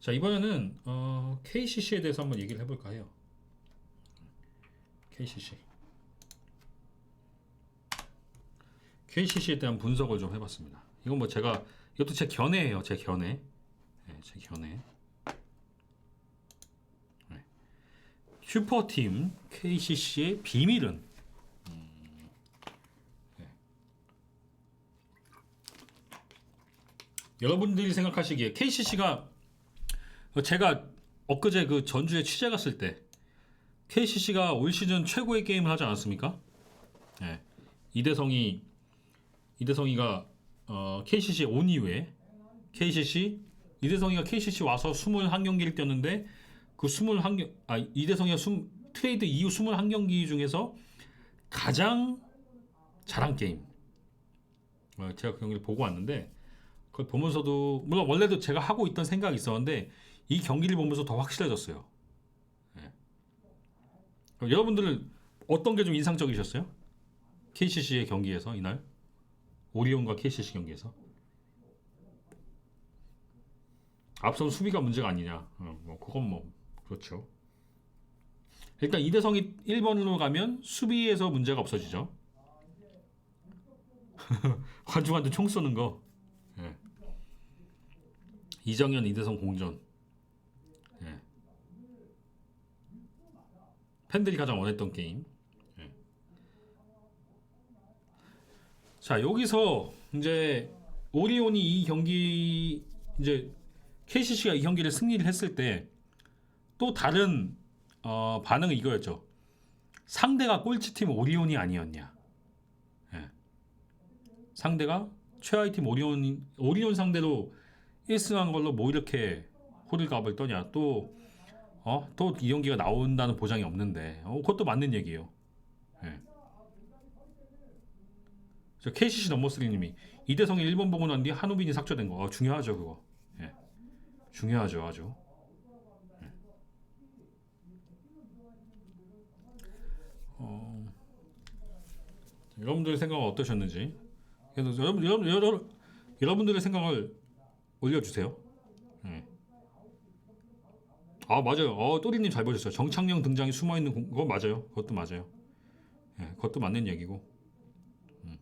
자 이번에는 어, KCC에 대해서 한번 얘기를 해볼까 해요. KCC. KCC에 대한 분석을 좀 해봤습니다. 이건 뭐 제가 이것도 제 견해예요. 제 견해. 네, 제 견해. 네. 슈퍼팀 KCC의 비밀은 음, 네. 여러분들이 생각하시기에 KCC가 제가 엊그제 그 전주에 취재 갔을 때 KCC가 올 시즌 최고의 게임을 하지 않았습니까? 네. 이대성이 이대성이가 어, KCC 온 이후에 KCC 이대성이가 KCC 와서 21경기를 뛰었는데 그 21경 아 이대성이가 숨, 트레이드 이후 21경기 중에서 가장 잘한 게임 어, 제가 그 경기를 보고 왔는데 그걸 보면서도 물론 원래도 제가 하고 있던 생각이 있었는데 이 경기를 보면서 더 확실해졌어요. 예. 그럼 여러분들은 어떤 게 좀 인상적이셨어요? KCC의 경기에서 이날 오리온과 KCC 경기에서 앞선 수비가 문제가 아니냐? 어, 뭐 그건 뭐 그렇죠. 일단 이대성이 1번으로 가면 수비에서 문제가 없어지죠. 관중한테 총 쏘는 거. 예. 이정현 이대성 공전. 예. 팬들이 가장 원했던 게임. 예. 자 여기서 이제 오리온이 이 경기 이제 KCC가 이 경기를 승리를 했을 때 또 다른 어, 반응은 이거였죠. 상대가 꼴찌팀 오리온이 아니었냐. 예. 상대가 최하위 팀 오리온 오리온 상대로 1승한 걸로 뭐 이렇게 호들갑을 떠냐. 또 어? 또 이 경기가 나온다는 보장이 없는데. 어, 그것도 맞는 얘기예요. 예. 저 KCC 넘버스리님이 이대성이 1번 보고 난 뒤에 한우빈이 삭제된 거 어, 중요하죠 그거. 예. 중요하죠 아주. 예. 어, 여러분들의 생각은 어떠셨는지. 그래서 여러분 여러분 여러분들의 생각을 올려주세요. 예. 아 맞아요. 어 또리님 잘 보셨어요. 정창영 등장이 숨어 있는 공- 그거 맞아요. 그것도 맞아요. 예, 그것도 맞는 얘기고. 음.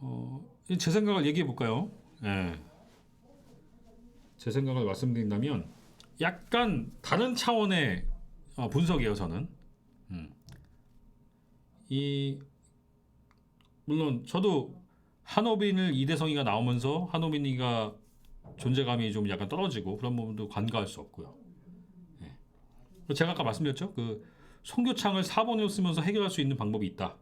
어, 제 생각을 얘기해 볼까요? 예. 제 생각을 말씀드린다면 약간 다른 차원의 어, 분석이에요. 저는. 음. 이 물론 저도 한호빈을 이대성이가 나오면서 한호빈이가 존재감이 좀 약간 떨어지고 그런 부분도 간과할 수 없고요. 예. 제가 아까 말씀드렸죠. 그 송교창을 4번으로 쓰면서 해결할 수 있는 방법이 있다.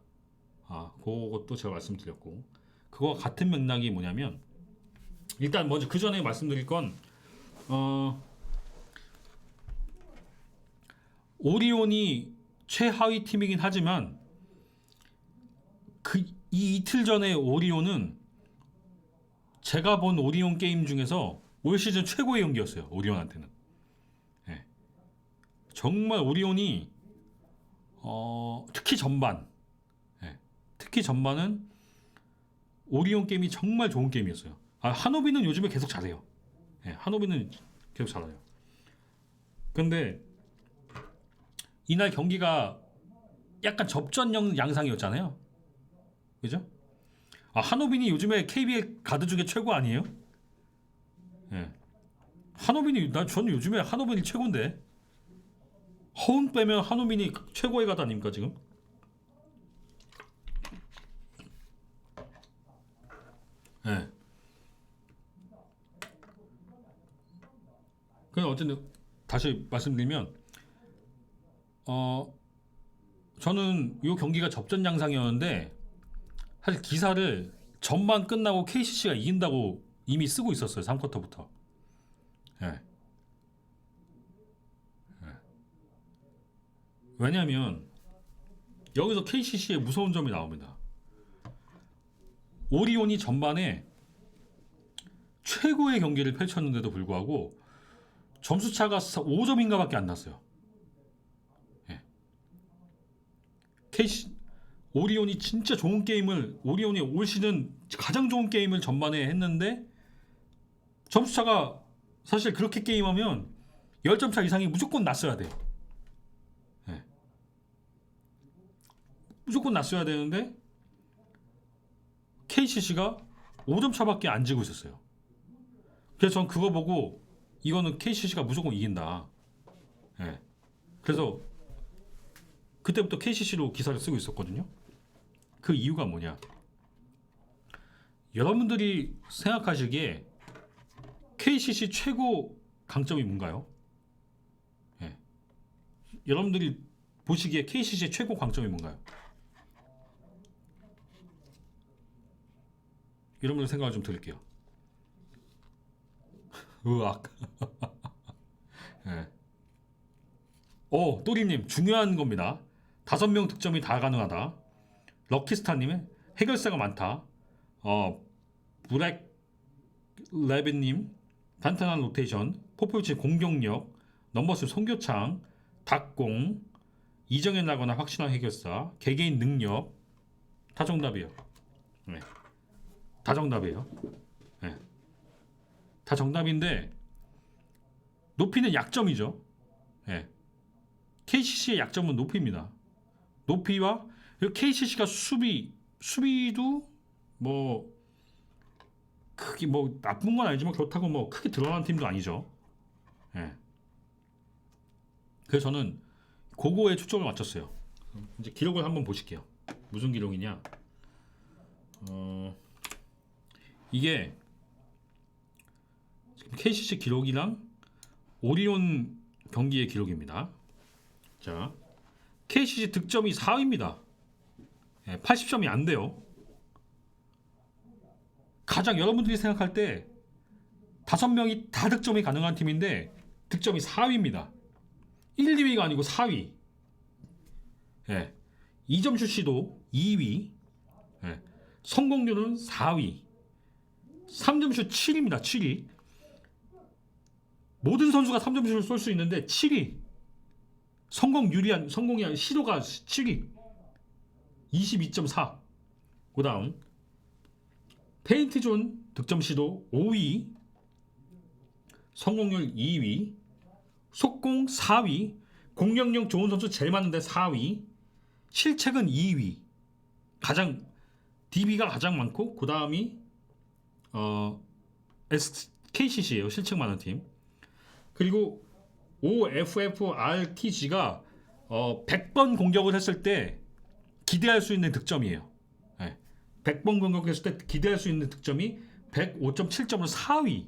아, 그것도 제가 말씀드렸고 그거와 같은 맥락이 뭐냐면 일단 먼저 그 전에 말씀드릴 건 어, 오리온이 최하위 팀이긴 하지만 그 이 이틀 전에 오리온은 제가 본 오리온 게임 중에서 올 시즌 최고의 경기였어요. 오리온한테는. 예. 정말 오리온이 어, 특히 전반, 예. 특히 전반은 오리온 게임이 정말 좋은 게임이었어요. 아, 한호비는 요즘에 계속 잘해요. 예, 한호비는 계속 잘해요. 근데 이날 경기가 약간 접전형 양상이었잖아요. 그죠? 아, 한호빈이 요즘에 KBL 가드 중에 최고 아니에요? 예. 한호빈이 나 저는 요즘에 한호빈이 최고인데. 허운 빼면 한호빈이 최고의 가드 아닙니까 지금? 예. 그냥 어쨌든 다시 말씀드리면 어 저는 이 경기가 접전 양상이었는데 사실 기사를 전반 끝나고 KCC가 이긴다고 이미 쓰고 있었어요. 3쿼터부터. 예. 예. 왜냐하면 여기서 KCC의 무서운 점이 나옵니다. 오리온이 전반에 최고의 경기를 펼쳤는데도 불구하고 점수 차가 5점인가밖에 안 났어요. 예. KC 오리온이 진짜 좋은 게임을 오리온이 올 시즌 가장 좋은 게임을 전반에 했는데 점수 차가 사실 그렇게 게임하면 10점 차 이상이 무조건 났어야 돼요. 예. 무조건 났어야 되는데 KCC가 5점 차밖에 안 지고 있었어요. 그래서 전 그거 보고 이거는 KCC가 무조건 이긴다. 예. 그래서 그때부터 KCC로 기사를 쓰고 있었거든요. 그 이유가 뭐냐? 여러분들이 생각하시기에 KCC 최고 강점이 뭔가요? 예. 여러분들이 보시기에 KCC의 최고 강점이 뭔가요? 여러분들 생각을 좀 드릴게요. 으악. 예. 오, 또리님 중요한 겁니다. 다섯 명 득점이 다 가능하다. 럭키스타님의 해결사가 많다. 어, 브렉 레빈님 단단한 로테이션, 포폴치 공격력, 넘버스 송교창, 닭공, 이정현 나거나 확실한 해결사, 개개인 능력 다 정답이에요. 네. 다 정답이에요. 네. 다 정답인데 높이는 약점이죠. 네. KCC의 약점은 높이입니다. 높이와 KCC가 수비 수비도 뭐 크게 뭐 나쁜 건 아니지만 그렇다고 뭐 크게 드러난 팀도 아니죠. 예. 그래서 저는 그거에 초점을 맞췄어요. 이제 기록을 한번 보실게요. 무슨 기록이냐? 어 이게 KCC 기록이랑 오리온 경기의 기록입니다. 자, KCC 득점이 4위입니다. 예, 80점이 안 돼요. 가장 여러분들이 생각할 때 다섯 명이 다 득점이 가능한 팀인데 득점이 4위입니다. 1, 2위가 아니고 4위. 예. 2점 슛시도 2위. 예. 성공률은 4위. 3점 슛 7위입니다. 7위. 모든 선수가 3점 슛을 쏠 수 있는데 7위. 성공 유리한 성공이 한 시도가 7위. 22.4. 그 다음 페인트 존 득점 시도 5위, 성공률 2위, 속공 4위, 공격력 좋은 선수 제일 많은데 4위, 실책은 2위. 가장 DB가 가장 많고 그 다음이 어 SKCC예요. 실책 많은 팀. 그리고 OFFRTG가 어 100번 공격을 했을 때 기대할 수 있는 득점이에요. 100번 공격했을 때 기대할 수 있는 득점이 105.7점으로 4위.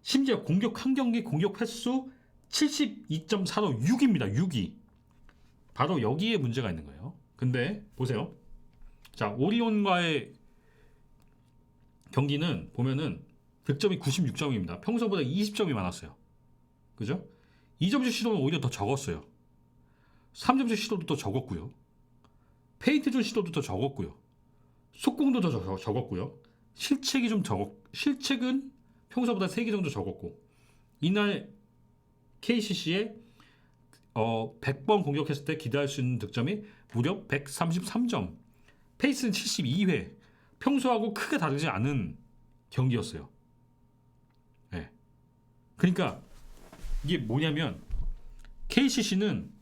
심지어 공격 한 경기 공격 횟수 72.4로 6위입니다. 6위. 바로 여기에 문제가 있는 거예요. 근데 보세요. 자, 오리온과의 경기는 보면은 득점이 96점입니다. 평소보다 20점이 많았어요. 그죠? 2점슛 시도는 오히려 더 적었어요. 3점슛 시도도 더 적었고요. 페인트존 시도도 더 적었고요. 속공도 더 적, 적었고요. 실책이 좀 적었, 실책은 평소보다 3개 정도 적었고 이날 KCC의 어, 100번 공격했을 때 기대할 수 있는 득점이 무려 133점. 페이스는 72회. 평소하고 크게 다르지 않은 경기였어요. 네. 그러니까 이게 뭐냐면 KCC는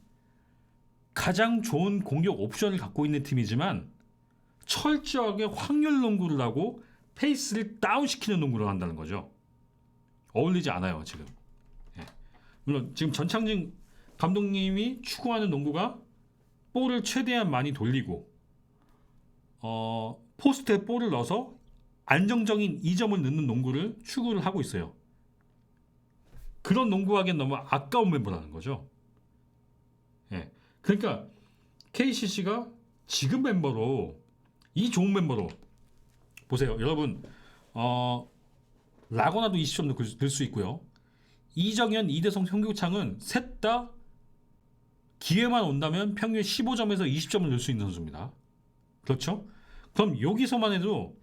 가장 좋은 공격 옵션을 갖고 있는 팀이지만 철저하게 확률 농구를 하고 페이스를 다운시키는 농구를 한다는 거죠. 어울리지 않아요 지금. 예. 물론 지금 전창진 감독님이 추구하는 농구가 볼을 최대한 많이 돌리고 어, 포스트에 볼을 넣어서 안정적인 2점을 넣는 농구를 추구를 하고 있어요. 그런 농구하기엔 너무 아까운 멤버라는 거죠. 예. 그러니까 KCC가 지금 멤버로 이 좋은 멤버로 보세요, 여러분. 어, 라거나도 20점 넣을 수 있고요. 이정현, 이대성, 현규창은 셋 다 기회만 온다면 평균 15점에서 20점을 넣을 수 있는 선수입니다. 그렇죠? 그럼 여기서만 해도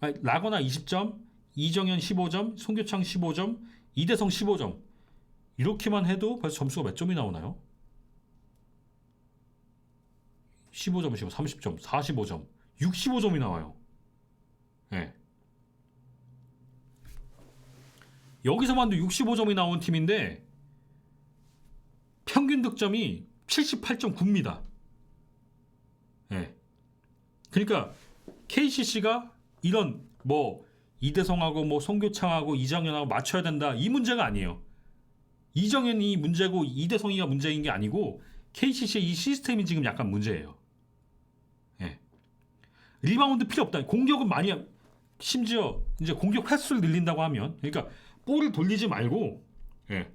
아니, 라거나 20점, 이정현 15점, 송교창 15점, 이대성 15점 이렇게만 해도 벌써 점수가 몇 점이 나오나요? 15점이시고 30점, 45점, 65점이 나와요. 예. 여기서만도 65점이 나온 팀인데 평균 득점이 78.9입니다. 예. 그러니까 KCC가 이런 뭐 이대성하고 뭐 송교창하고 이정현하고 맞춰야 된다 이 문제가 아니에요. 이정현이 문제고 이대성이가 문제인 게 아니고 KCC의 이 시스템이 지금 약간 문제예요. 예. 리바운드 필요 없다. 공격은 많이 하- 심지어 이제 공격 횟수를 늘린다고 하면 그러니까 볼을 돌리지 말고 예.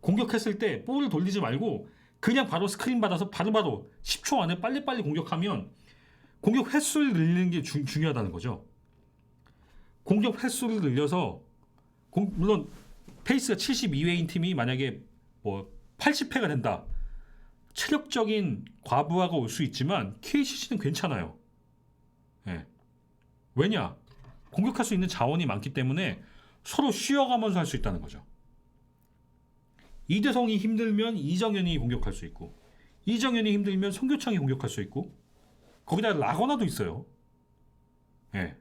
공격했을 때 볼을 돌리지 말고 그냥 바로 스크린 받아서 바로바로 10초 안에 빨리빨리 공격하면 공격 횟수를 늘리는 게 주- 중요하다는 거죠. 공격 횟수를 늘려서 공- 물론 페이스가 72회인 팀이 만약에 뭐 80회가 된다. 체력적인 과부하가 올 수 있지만 KCC는 괜찮아요. 예. 왜냐? 공격할 수 있는 자원이 많기 때문에 서로 쉬어가면서 할 수 있다는 거죠. 이대성이 힘들면 이정현이 공격할 수 있고 이정현이 힘들면 송교창이 공격할 수 있고 거기다 라거나도 있어요. 예.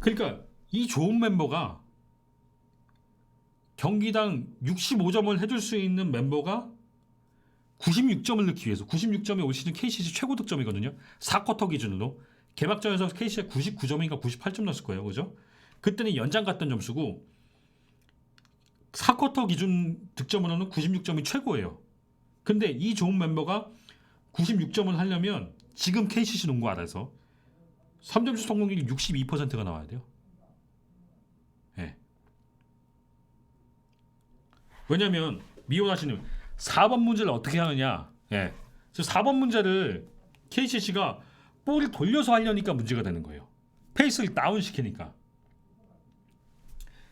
그러니까 이 좋은 멤버가 경기당 65점을 해줄 수 있는 멤버가 96점을 넣기 위해서 96점이 올 시즌 KCC 최고 득점이거든요. 4쿼터 기준으로 개막전에서 KCC가 99점인가 98점 넣었을 거예요. 그죠? 그때는 연장 갔던 점수고 4쿼터 기준 득점으로는 96점이 최고예요. 근데 이 좋은 멤버가 96점을 하려면 지금 KCC 농구 알아서 3점슛 성공률이 62%가 나와야 돼요. 예. 왜냐면 미혼하시는 4번 문제를 어떻게 하느냐. 예. 그래서 4번 문제를 KCC가 볼을 돌려서 하려니까 문제가 되는 거예요. 페이스를 다운 시키니까.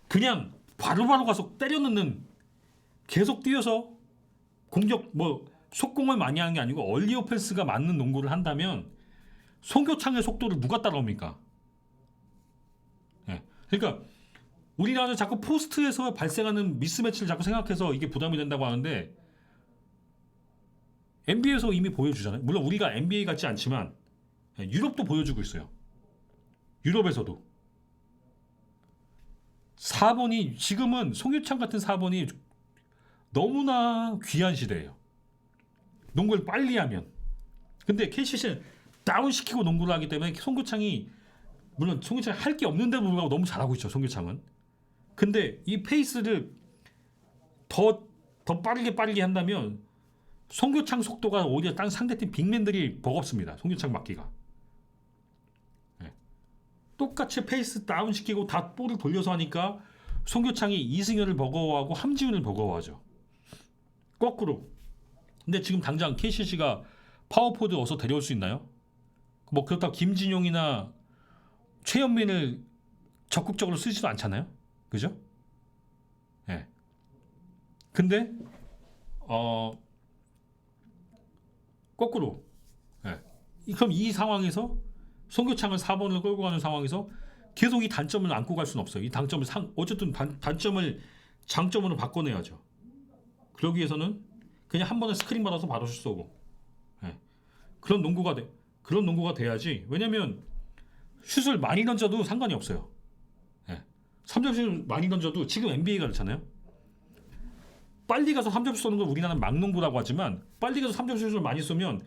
그냥 바로 바로 가서 때려 넣는 계속 뛰어서 공격 뭐 속공을 많이 하는 게 아니고 얼리 오펜스가 맞는 농구를 한다면 송교창의 속도를 누가 따라옵니까? 예. 그러니까 우리나라는 자꾸 포스트에서 발생하는 미스매치를 자꾸 생각해서 이게 부담이 된다고 하는데 NBA에서 이미 보여주잖아요. 물론 우리가 NBA 같지 않지만 예, 유럽도 보여주고 있어요. 유럽에서도 4번이 지금은 송유창 같은 4번이 너무나 귀한 시대예요. 농구를 빨리 하면. 근데 KCC는 다운시키고 농구를 하기 때문에 송교창이 물론 송교창이 할 게 없는데 불구하고 너무 잘하고 있죠. 송교창은. 근데 이 페이스를 더, 더 빠르게 빠르게 한다면 송교창 속도가 오히려 딴 상대팀 빅맨들이 버겁습니다. 송교창 맞기가. 네. 똑같이 페이스 다운시키고 다 볼을 돌려서 하니까 송교창이 이승현을 버거워하고 함지훈을 버거워하죠. 거꾸로. 근데 지금 당장 KCC가 파워포드 어서 데려올 수 있나요? 뭐 그렇다고 김진용이나 최현민을 적극적으로 쓰지도 않잖아요. 그죠? 예. 근데 어 거꾸로. 예. 이- 그럼 이 상황에서 송교창을 4번을 끌고 가는 상황에서 계속 이 단점을 안고 갈 수는 없어요. 이 단점을 상 어쨌든 단, 단점을 장점으로 바꿔내야죠. 그러기 위해서는 그냥 한 번에 스크린 받아서 바로 슛 쏘고 예. 그런 농구가 돼 그런 농구가 돼야지 왜냐면 슛을 많이 던져도 상관이 없어요 예. 3점슛 많이 던져도 지금 NBA가 그렇잖아요 빨리 가서 3점슛 쏘는 걸 우리나라는 막농구라고 하지만 빨리 가서 3점슛을 많이 쏘면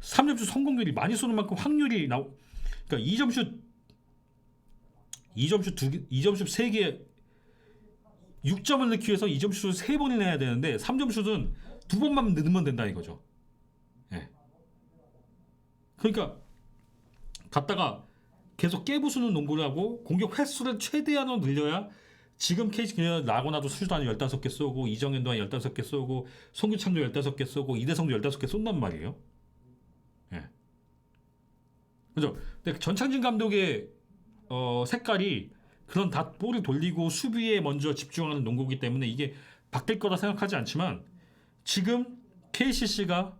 3점슛 성공률이 많이 쏘는 만큼 확률이 나오 그러니까 2점슛 2점슛 두 개, 2점슛 3개 6점을 넣기 위해서 2점슛을 3번이나 해야 되는데 3점슛은 두 번만 넣으면 된다 이거죠. 예. 그러니까 갔다가 계속 깨부수는 농구를 하고 공격 횟수를 최대한으로 늘려야 지금 케이스 그냥 라고나도 수도 한 15개 쏘고 이정현도 한 15개 쏘고 송규창도 15개 쏘고 이대성도 15개 쏜단 말이에요. 예. 그죠? 근데 전창진 감독의 어, 색깔이 그런 다 볼을 돌리고 수비에 먼저 집중하는 농구기 때문에 이게 바뀔 거라 생각하지 않지만 지금 KCC가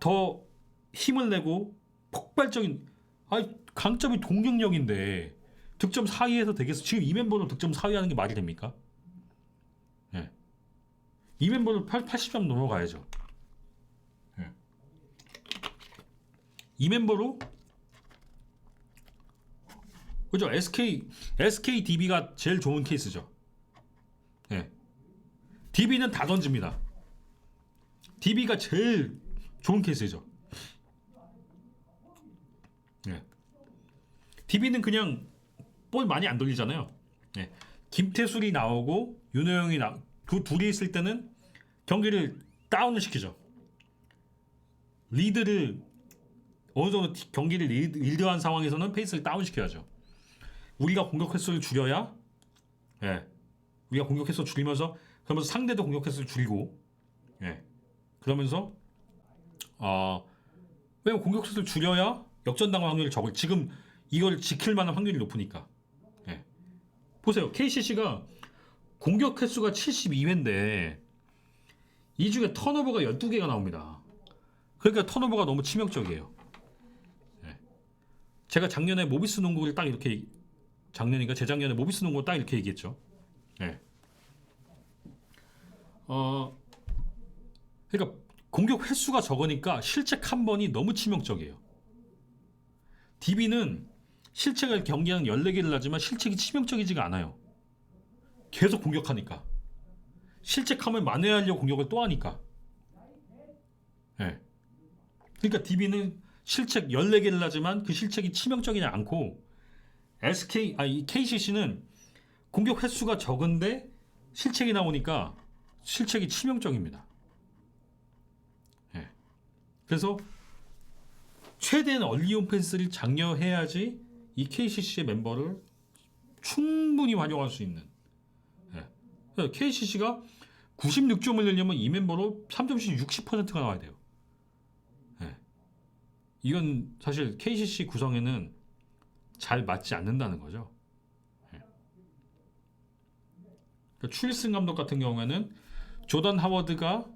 더 힘을 내고 폭발적인 아 강점이 동력력인데 득점 4위에서 되겠어 지금 이 멤버로 득점 4위 하는 게 말이 됩니까? 예. 이 멤버로 8, 80점 넘어가야죠. 예. 이 멤버로 그죠? SK SK DB가 제일 좋은 케이스죠. 예. DB는 다 던집니다. DB가 제일 좋은 케이스죠. 예. DB는 그냥 볼 많이 안 돌리잖아요. 예. 김태술이 나오고 윤호영이 나, 그 둘이 있을 때는 경기를 다운을 시키죠. 리드를 어느 정도 티- 경기를 리드, 리드 한 상황에서는 페이스를 다운 시켜야죠. 우리가 공격 횟수를 줄여야, 예, 우리가 공격 횟수 줄이면서 그러면서 상대도 공격 횟수를 줄이고, 예, 그러면서 어, 왜냐면 공격 횟수를 줄여야 역전당할 확률이 적을. 지금 이걸 지킬 만한 확률이 높으니까. 예. 보세요, KCC가 공격 횟수가 72회인데 이 중에 턴오버가 12개가 나옵니다. 그러니까 턴오버가 너무 치명적이에요. 예. 제가 작년에 모비스 농구를 딱 이렇게 작년인가 재작년에 모비스 농구 딱 이렇게 얘기했죠. 예. 어 그러니까 공격 횟수가 적으니까 실책 한 번이 너무 치명적이에요. DB는 실책을 경기하는 14개를 하지만 실책이 치명적이지가 않아요. 계속 공격하니까. 실책하면 만회하려고 공격을 또 하니까. 예. 그러니까 DB는 실책 14개를 하지만 그 실책이 치명적이지 않고 SK 아이 KCC는 공격 횟수가 적은데 실책이 나오니까 실책이 치명적입니다. 예. 그래서 최대한 얼리 오펜스를 장려해야지 이 KCC의 멤버를 충분히 활용할 수 있는 예. KCC가 96점을 내려면 이 멤버로 3점씩 60%가 나와야 돼요. 예. 이건 사실 KCC 구성에는 잘 맞지 않는다는 거죠. 예. 그러니까 추일승 감독 같은 경우에는 조던 하워드가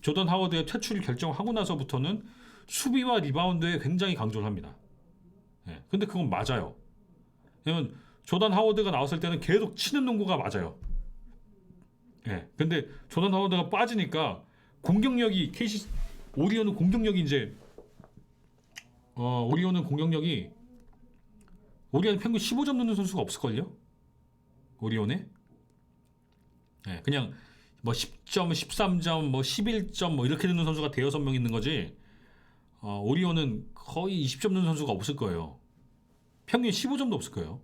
조던 하워드의 퇴출을 결정하고 나서부터는 수비와 리바운드에 굉장히 강조를 합니다. 예. 근데 그건 맞아요. 왜냐면 조던 하워드가 나왔을 때는 계속 치는 농구가 맞아요. 예. 근데 조던 하워드가 빠지니까 공격력이 KC 오리온은 공격력이 이제 어 오리온은 공격력이 오리온 평균 15점 넣는 선수가 없을걸요? 오리온에? 예. 그냥 뭐 10점, 13점, 뭐 11점 뭐 이렇게 넣는 선수가 대여섯 명 있는 거지. 어, 오리온은 거의 20점 넣는 선수가 없을 거예요. 평균 15점도 없을 거예요.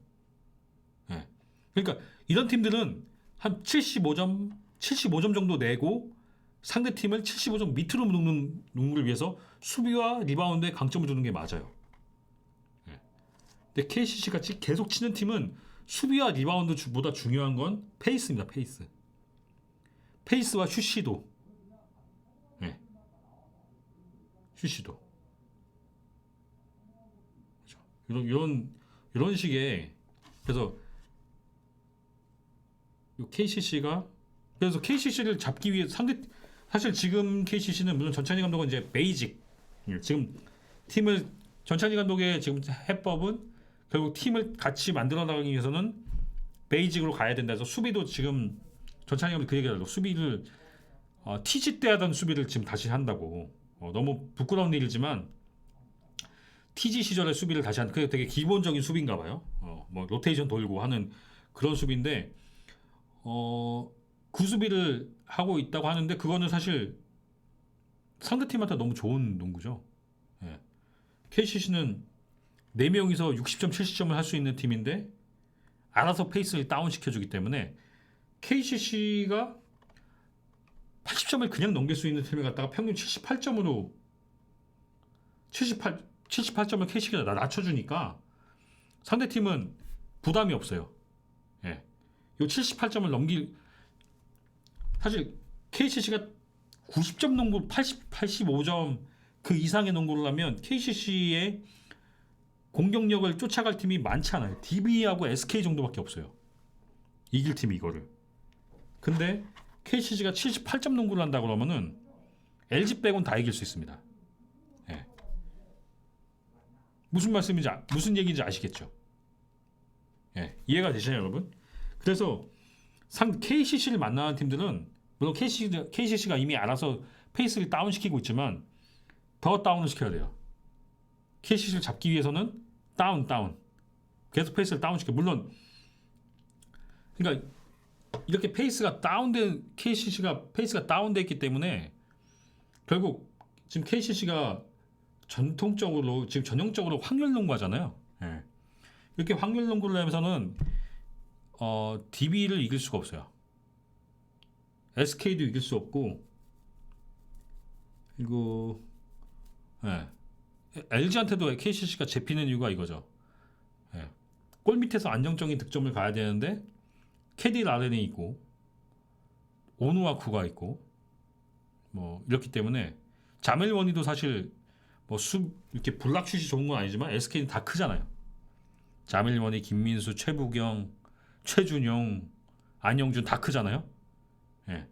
예. 그러니까 이런 팀들은 한 75점, 75점 정도 내고 상대 팀을 75점 밑으로 놓는 농구를 위해서 수비와 리바운드에 강점을 주는 게 맞아요. 예. 근데 KCC 같이 계속 치는 팀은 수비와 리바운드보다 중요한 건 페이스입니다. 페이스. 페이스와 슈시도. 예. 슈시도. 그렇죠. 이런 이런 이런 식의 그래서 KCC가 그래서 KCC를 잡기 위해 상대 사실 지금 KCC는 물론 전찬희 감독은 이제 베이직. 예, 지금 팀을 전찬희 감독의 지금 해법은 결국 팀을 같이 만들어 나가기 위해서는 베이직으로 가야 된다. 해서 수비도 지금 전찬희 감독 그 얘기하더라고 수비를 어, 티지 때 하던 수비를 지금 다시 한다고. 어, 너무 부끄러운 일이지만 TG 시절의 수비를 다시 한 그게 되게 기본적인 수비인가 봐요. 어, 뭐 로테이션 돌고 하는 그런 수비인데 어, 그 수비를 하고 있다고 하는데 그거는 사실 상대팀한테 너무 좋은 농구죠. 예. KCC는 4명이서 60점, 70점을 할 수 있는 팀인데 알아서 페이스를 다운 시켜주기 때문에 KCC가 80점을 그냥 넘길 수 있는 팀을 갖다가 평균 78점으로 78 78점을 KCC가 낮춰주니까 상대 팀은 부담이 없어요. 예. 요 78점을 넘길 사실 KCC가 90점 농구 80 85점 그 이상의 농구를 하면 KCC의 공격력을 쫓아갈 팀이 많지 않아요. DB하고 SK 정도밖에 없어요. 이길 팀이 이거를. 근데 KCC가 78점 농구를 한다 그러면은 LG 빼곤 다 이길 수 있습니다. 예. 무슨 말씀인지 아- 무슨 얘기인지 아시겠죠? 예. 이해가 되시나요, 여러분? 그래서 상 KCC를 만나는 팀들은 물론 KCC, KCC가 이미 알아서 페이스를 다운시키고 있지만 더 다운을 시켜야 돼요. KCC를 잡기 위해서는 다운 다운 계속 페이스를 다운시켜. 물론 그러니까 이렇게 페이스가 다운된 KCC가 페이스가 다운됐기 때문에 결국 지금 KCC가 전통적으로 지금 전형적으로 확률 농구하잖아요. 예. 이렇게 확률 농구를 하면서는 어, DB를 이길 수가 없어요. SK도 이길 수 없고 그리고 예. LG한테도 KCC가 잡히는 이유가 이거죠. 예. 골 밑에서 안정적인 득점을 가야 되는데 캐디 라렌이 있고 오누아쿠가 있고 뭐 이렇기 때문에 자멜 원이도 사실 뭐 수 이렇게 블락슛이 좋은 건 아니지만 SK는 다 크잖아요. 원이 김민수, 최부경, 최준용, 안영준 다 크잖아요. 예.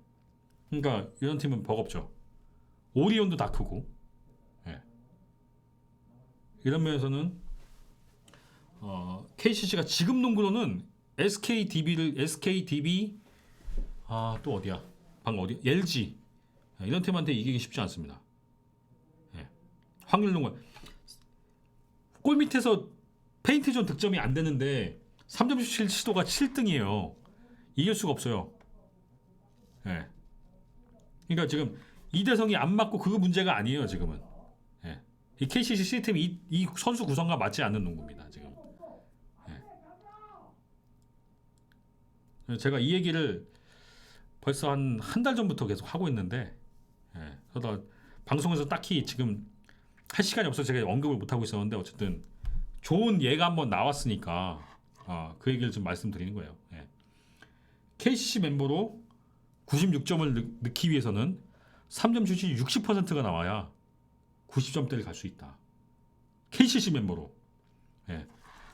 그러니까 이런 팀은 버겁죠. 오리온도 다 크고. 예. 이런 면에서는 어, KCC가 지금 농구로는 SK DB를 SK DB 아 또 어디야? 방금 어디? LG 예, 이런 팀한테 이기기 쉽지 않습니다. 농구 골 밑에서 페인트 존 득점이 안 되는데 3점 슛 시도가 7등이에요. 이길 수가 없어요. 예. 그러니까 지금 이대성이 안 맞고 그거 문제가 아니에요 지금은. 예. 이 KCC 시스템이 이, 이 선수 구성과 맞지 않는 농구입니다 지금. 예. 제가 이 얘기를 벌써 한 한 달 전부터 계속 하고 있는데, 예. 그러다 방송에서 딱히 지금 할 시간이 없어서 제가 언급을 못 하고 있었는데 어쨌든 좋은 예가 한번 나왔으니까 아, 그 얘기를 좀 말씀드리는 거예요. 예. KCC 멤버로 96점을 넣 기 위해서는 3점 슛이 60%가 나와야 90점대를 갈 수 있다. KCC 멤버로. 예.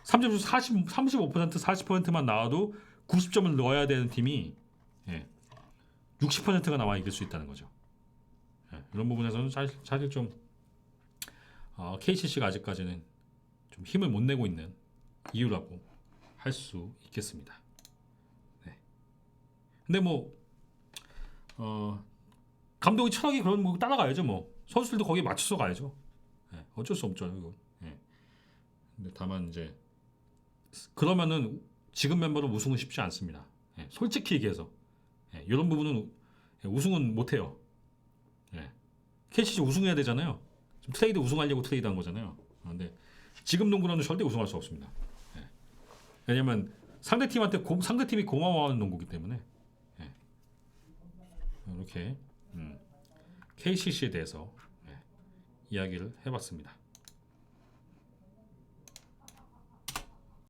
3점 슛 40, 35% 40%만 나와도 90점을 넣어야 되는 팀이 예. 60%가 나와 이길 수 있다는 거죠. 예. 이런 부분에서는 사실, 사실 좀 어, KCC가 아직까지는 좀 힘을 못 내고 있는 이유라고 할 수 있겠습니다. 네. 근데 뭐 어, 감독의 철학이 그런 뭐 따라가야죠 뭐 선수들도 거기에 맞춰서 가야죠. 예, 어쩔 수 없죠 이거. 예. 근데 다만 이제 그러면은 지금 멤버로 우승은 쉽지 않습니다. 예, 솔직히 얘기해서 예, 이런 부분은 예, 우승은 못 해요. 예. KCC 우승해야 되잖아요. 트레이드 우승하려고 트레이드 한 거잖아요. 아, 근데 지금 농구는 절대 우승할 수 없습니다. 예. 왜냐면 상대 팀한테 고, 상대 팀이 고마워하는 농구기 때문에 예. 이렇게 음, KCC에 대해서 예, 이야기를 해봤습니다.